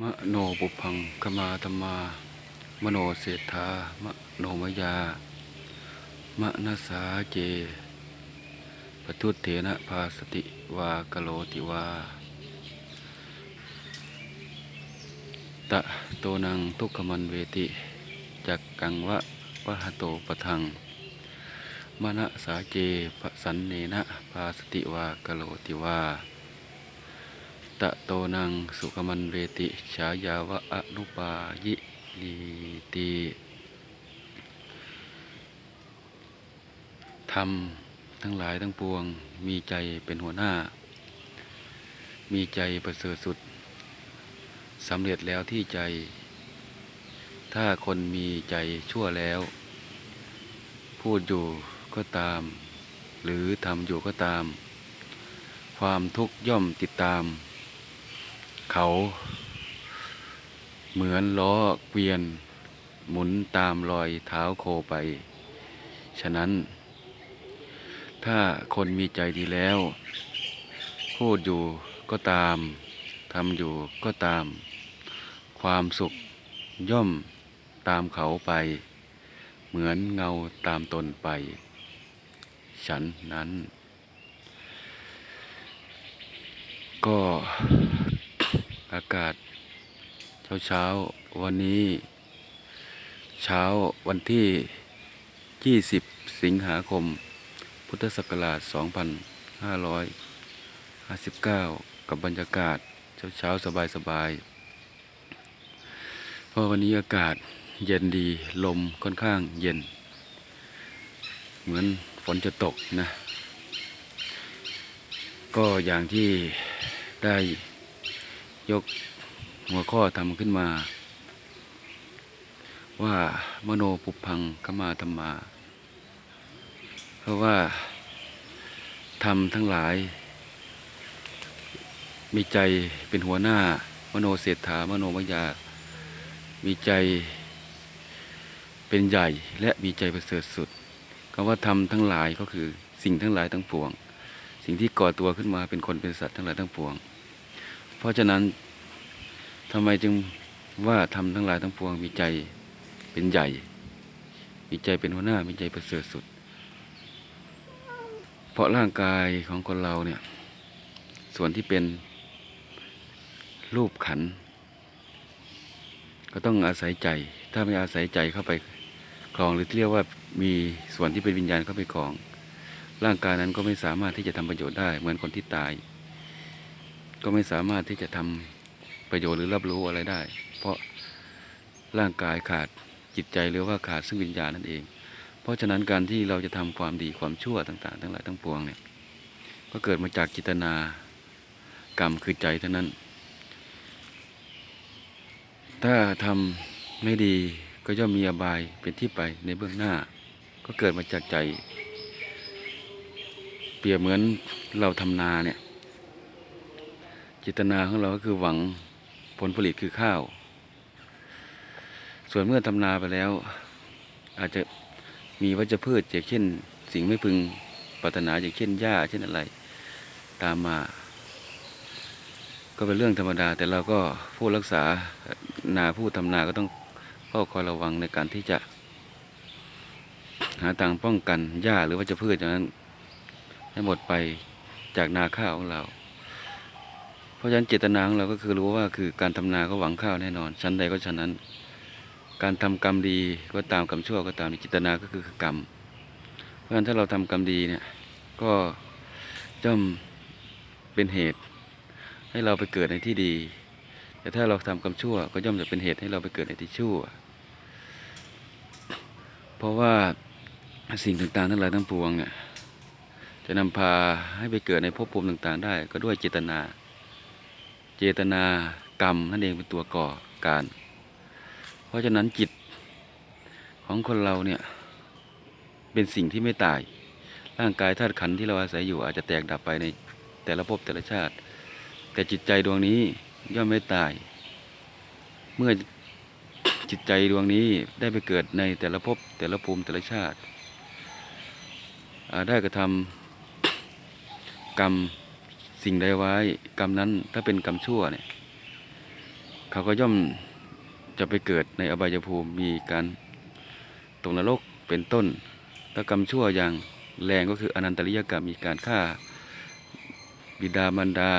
มโนปุพังขมาธรรมามโนเศรษฐามโนมยามะนาสาเจปทุเถนะภาสติวากโลติวา ตะโตนังทุกขมันเวติจักกังวะวะหโตปะทังมณสาเจปสันเนนะภาสติวากโลติวาะโตนังสุขมันเวติฉายาวะอนุปายิลีติธรรมทั้งหลายทั้งปวง มีใจเป็นหัวหน้า มีใจประเสริฐสุดสำเร็จแล้วที่ใจ ถ้าคนมีใจชั่วแล้ว พูดอยู่ก็ตาม หรือทำอยู่ก็ตาม ความทุกข์ย่อมติดตาม เขา เหมือนล้อเกวียน หมุนตามรอยเท้าโคไป ฉะนั้น ถ้าคนมีใจดีแล้ว พูดอยู่ก็ตามทำอยู่ก็ตาม ความสุขย่อมตามเขาไป เหมือนเงาตามตนไป ฉันนั้น ก็ อากาศเช้าเช้าวันนี้ เช้าวันที่ 20 สิงหาคม พุทธศักราช 2559 กับบรรยากาศเช้าเช้าๆสบายเพราะวันนี้อากาศเย็นดีลมค่อนข้างเย็น เหมือนฝนจะตกนะ ก็อย่างที่ได้ ยกหัวข้อทำขึ้นมา ว่ามโนปุพังขมาธรรมา เพราะว่าทำทั้งหลาย มีใจเป็นหัวหน้ามโนเศรษฐามโนมยามีใจเป็นใหญ่และมีใจประเสริฐสุดคำว่าทำทั้งหลายก็คือสิ่งทั้งหลายทั้งปวง สิ่งที่ก่อตัวขึ้นมาเป็นคนเป็นสัตว์ทั้งหลายทั้งปวง เพราะฉะนั้นทำไมจึงว่าทำทั้งหลายทั้งปวงมีใจเป็นใหญ่ มีใจเป็นหัวหน้ามีใจประเสริฐสุด เพราะร่างกายของคนเราเนี่ย ส่วนที่เป็นรูปขัน ก็ต้องอาศัยใจ ถ้าไม่อาศัยใจเข้าไปครองหรือที่เรียกว่ามีส่วนที่เป็นวิญญาณเข้าไปครอง ร่างกายนั้นก็ไม่สามารถที่จะทำประโยชน์ได้เหมือนคนที่ตาย ก็ไม่สามารถที่จะทำประโยชน์หรือรับรู้อะไรได้ เพราะร่างกายขาดจิตใจหรือว่าขาดซึ่งวิญญาณนั่นเอง เพราะฉะนั้นการที่เราจะทำความดีความชั่วต่างๆ ทั้งหลายทั้งปวงเนี่ยก็เกิดมาจากจิตนากรรมคือใจเท่านั้น ถ้าทำไม่ดีก็ย่อมมีอบายเป็นที่ไปในเบื้องหน้า ก็เกิดมาจากใจ เปรียบเหมือนเราทำนาเนี่ย จิตนาของเราก็คือหวังผลผลิตคือข้าว ส่วนเมื่อทำนาไปแล้ว อาจจะมีวัชพืชอย่างเช่น สิ่งไม่พึงปรารถนาอย่างเช่นหญ้าเช่นอะไร ตามมา ก็เป็นเรื่องธรรมดา แต่เราก็ผู้รักษานาผู้ทำนาก็ต้องเฝ้าคอยระวังในการที่จะหาทางป้องกันหญ้าหรือวัชพืชอย่างนั้นให้หมดไปจากนาข้าวของเรา ราะฉะนั้นเจตนาของเราก็คือรู้ว่าคือการทำนาก็หวังข้าวแน่นอน ชั้นใดก็ชั้นนั้น การทำกรรมดีก็ตามกรรมชั่วก็ตามเจตนาก็คือกรรม เพราะฉะนั้นถ้าเราทำกรรมดีเนี่ยก็ย่อมเป็นเหตุ ให้เราไปเกิดในที่ดี แต่ถ้าเราทำกรรมชั่ว ก็ย่อมจะเป็นเหตุให้เราไปเกิดในที่ชั่ว เพราะว่าสิ่งต่างๆทั้งหลายทั้งปวงเนี่ยจะนำพาให้ไปเกิดในภพภูมิต่างๆ ได้ก็ด้วยเจตนา เจตนากรรมนั่นเองเป็นตัวก่อการ เพราะฉะนั้นจิตของคนเราเนี่ยเป็นสิ่งที่ไม่ตาย ร่างกายธาตุขันธ์ที่เราอาศัยอยู่อาจจะแตกดับไปในแต่ละภพแต่ละชาติ แต่จิตใจดวงนี้ย่อมไม่ตาย เมื่อจิตใจดวงนี้ได้ไปเกิดในแต่ละภพแต่ละภูมิแต่ละชาติาได้กระทำกรรม สิ่งใดไว้กรรมนั้นถ้าเป็นกรรมชั่วเนี่ยเขาก็ย่อมจะไปเกิดในอบายภูมิมีการตกนรกเป็นต้น ถ้ากรรมชั่วอย่างแรงก็คืออนันตริยกรรมมีการฆ่าบิดามารดา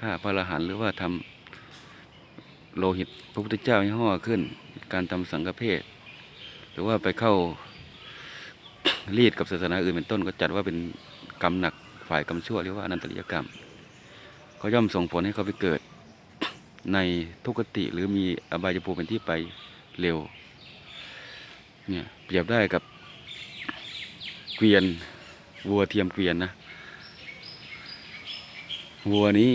ฆ่าพระอรหันต์หรือว่าทำโลหิตพระพุทธเจ้าให้ห่อขึ้น การทำสังฆเพศหรือว่าไปเข้ารีดกับศาสนาอื่นเป็นต้นก็จัดว่าเป็นกรรมหนักฝ่ายกรรมชั่วเรียกว่าอนันตริยกรรม เขาย่อมส่งผลให้เขาไปเกิด ในทุกติหรือมีอบายภูมิเป็นที่ไปเร็ว เนี่ยเปรียบได้กับเกวียนวัวเทียมเกวียนนะวัวนี้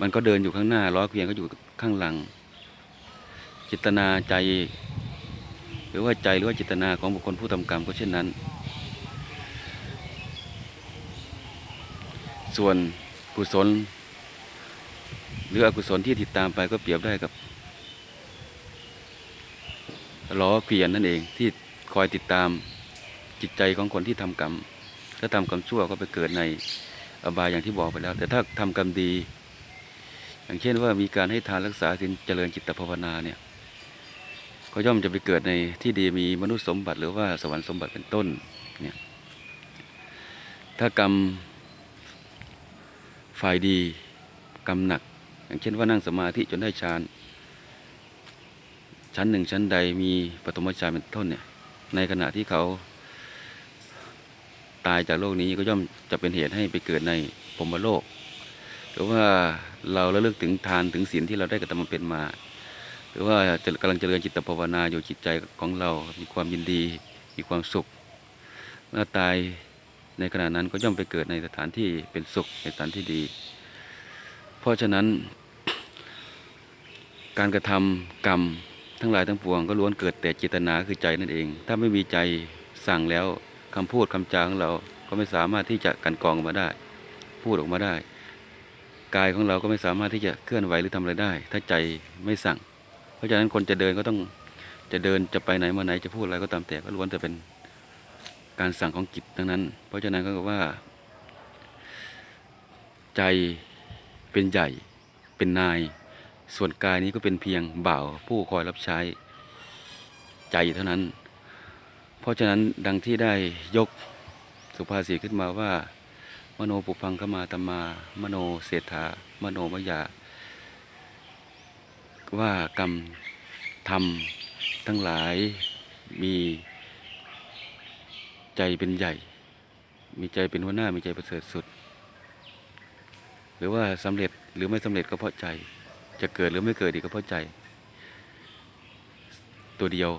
มันก็เดินอยู่ข้างหน้าล้อเกวียนก็อยู่ข้างหลัง จิตนาใจ หรือว่าใจหรือว่าจิตนาของบุคคลผู้ทำกรรมก็เช่นนั้น ส่วน กุศล หรืออกุศลที่ติดตามไปก็เปรียบได้กับล้อเกวียนนั่นเองที่คอยติดตามจิตใจของคนที่ทำกรรม ถ้าทำกรรมชั่วก็ไปเกิดในอบายอย่างที่บอกไปแล้ว แต่ถ้าทำกรรมดี อย่างเช่นว่ามีการให้ทานรักษาศีลเจริญจิตภาวนาเนี่ยก็ย่อมจะไปเกิดในที่ดีมีมนุษย์สมบัติหรือว่าสวรรค์สมบัติเป็นต้นเนี่ยถ้ากรรม ฝ่ายดีกรรมหนัก อย่างเช่นว่านั่งสมาธิจนได้ฌานชั้นหนึ่งชั้นใดมีปฐมฌานเป็นต้นเนี่ยในขณะที่เขาตายจากโลกนี้ก็ย่อมจะเป็นเหตุให้ไปเกิดในพรหมโลก หรือว่าเราระลึกถึงทานถึงศีลที่เราได้กระทำมาเป็นมา หรือว่าจะกำลังเจริญจิตภาวนาอยู่จิตใจของเรา มีความยินดี มีความสุข เมื่อตาย ในขณะนั้นก็ย่อมไปเกิดในสถานที่เป็นสุขในสถานที่ดี เพราะฉะนั้น การกระทำกรรมทั้งหลายทั้งปวงก็ล้วนเกิดแต่เจตนาคือใจนั่นเอง ถ้าไม่มีใจสั่งแล้วคำพูดคำจาของเราก็ไม่สามารถที่จะกันกรองออกมาได้ พูดออกมาได้ กายของเราก็ไม่สามารถที่จะเคลื่อนไหวหรือทำอะไรได้ ถ้าใจไม่สั่ง เพราะฉะนั้นคนจะเดินก็ต้องจะเดินจะไปไหนมาไหนจะพูดอะไรก็ตามแต่ก็ล้วนแต่เป็น การสั่งของจิตทั้งนั้น เพราะฉะนั้นก็ว่า ใจเป็นใหญ่เป็นนาย ส่วนกายนี้ก็เป็นเพียงบ่าวผู้คอยรับใช้ใจเท่านั้น เพราะฉะนั้นดังที่ได้ยกสุภาษิตขึ้นมาว่า มโนปุพังขมาตมา มโนเศรษฐามโนมยาว่ากรรมทำทั้งหลายมี ใจเป็นใหญ่ มีใจเป็นหัวหน้า มีใจประเสริฐสุด หรือว่าสำเร็จหรือไม่สำเร็จก็เพราะใจ จะเกิดหรือไม่เกิดอีกก็เพราะใจ ตัวเดียว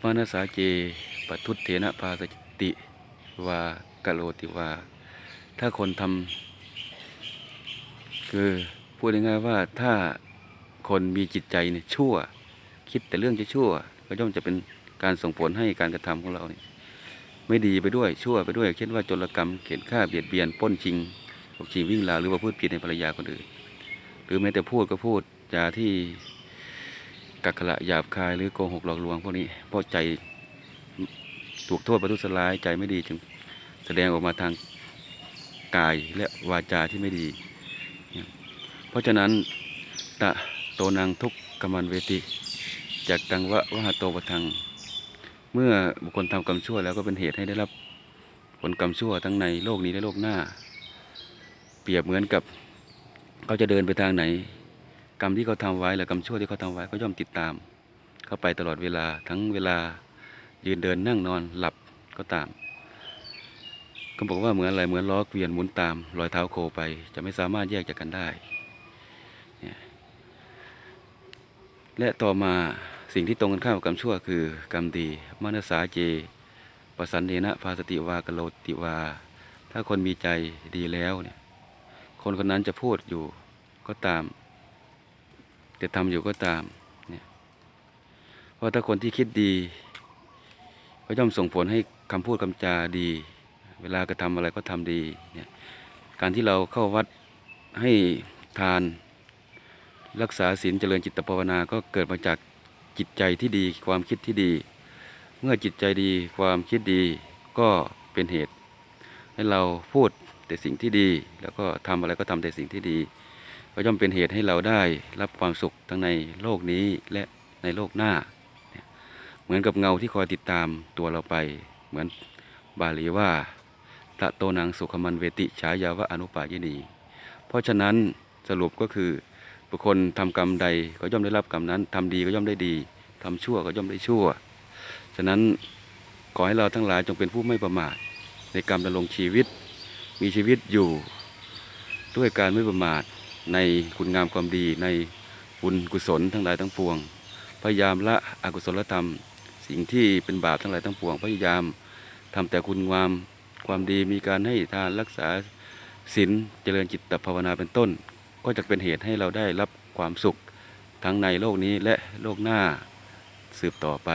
มานาสาเจปัทุตเถนะภาสติวากะโลติวา ถ้าคนทำคือพูดง่ายๆว่าถ้าคนมีจิตใจเนี่ยชั่ว คิดแต่เรื่องจะชั่ว ก็ย่อมจะเป็น การส่งผลให้การกระทำของเราเนี่ยไม่ดีไปด้วยชั่วไปด้วย เช่นว่าโจรกรรมเขียนฆ่าเบียดเบียนป้นชิงฉกชิงวิ่งราวหรือว่าพูดผิดในภรรยาคนอื่น หรือแม้แต่พูดก็พูดจาที่กักขระหยาบคายหรือโกหกหลอกลวงพวกนี้เพราะใจถูกโทษประทุษร้ายใจไม่ดีจึงแสดงออกมาทางกายและวาจาที่ไม่ดี เพราะฉะนั้นตะโตนังทุกกรรมันเวติจากตังวะวหาโตปะทัง เมื่อบุคคลทำกรรมชั่วแล้วก็เป็นเหตุให้ได้รับผลกรรมชั่วทั้งในโลกนี้และโลกหน้า เปรียบเหมือนกับเขาจะเดินไปทางไหน กรรมที่เขาทำไว้และกรรมชั่วที่เขาทำไว้ก็ย่อมติดตาม เข้าไปตลอดเวลาทั้งเวลายืนเดินนั่งนอนหลับก็ตามก็บอกว่าเหมือนอะไรเหมือนล้อเกวียนหมุนตามรอยเท้าโคไป จะไม่สามารถแยกจากกันได้ และต่อมา สิ่งที่ตรงกันข้ามกับกรรมชั่วคือกรรมดีมานสาเจปสันเนนะภาสติวากโลติวา ถ้าคนมีใจดีแล้วเนี่ยคนคนนั้นจะพูดอยู่ก็ตาม จะทำอยู่ก็ตามเนี่ยเพราะถ้าคนที่คิดดี ก็ย่อมส่งผลให้คำพูดคำจาดี เวลากระทำอะไรก็ทำดีเนี่ยการที่เราเข้าวัดให้ทาน รักษาศีลเจริญจิตภาวนาก็เกิดมาจาก จิตใจที่ดีความคิดที่ดี เมื่อจิตใจดีความคิดดีก็เป็นเหตุ ให้เราพูดแต่สิ่งที่ดี แล้วก็ทำอะไรก็ทำแต่สิ่งที่ดี ก็ย่อมเป็นเหตุให้เราได้รับความสุขทั้งในโลกนี้และในโลกหน้า เหมือนกับเงาที่คอยติดตามตัวเราไป เหมือนบาลีว่าตะโตนังสุขมันเวติฉายาวะอนุปายินี เพราะฉะนั้นสรุปก็คือ บุคคลทำกรรมใดก็ย่อมได้รับกรรมนั้นทำดีก็ย่อมได้ดีทำชั่วก็ย่อมได้ชั่ว ฉะนั้นขอให้เราทั้งหลายจงเป็นผู้ไม่ประมาทในการดำรงชีวิต มีชีวิตอยู่ ด้วยการไม่ประมาทในคุณงามความดีในบุญกุศลทั้งหลายทั้งปวง พยายามละอกุศลธรรม สิ่งที่เป็นบาปทั้งหลายทั้งปวง พยายามทำแต่คุณงามความดีมีการให้ทานรักษาศีลเจริญจิตตภาวนาเป็นต้น ก็จะเป็นเหตุให้เราได้รับความสุขทั้งในโลกนี้และโลกหน้าสืบต่อไป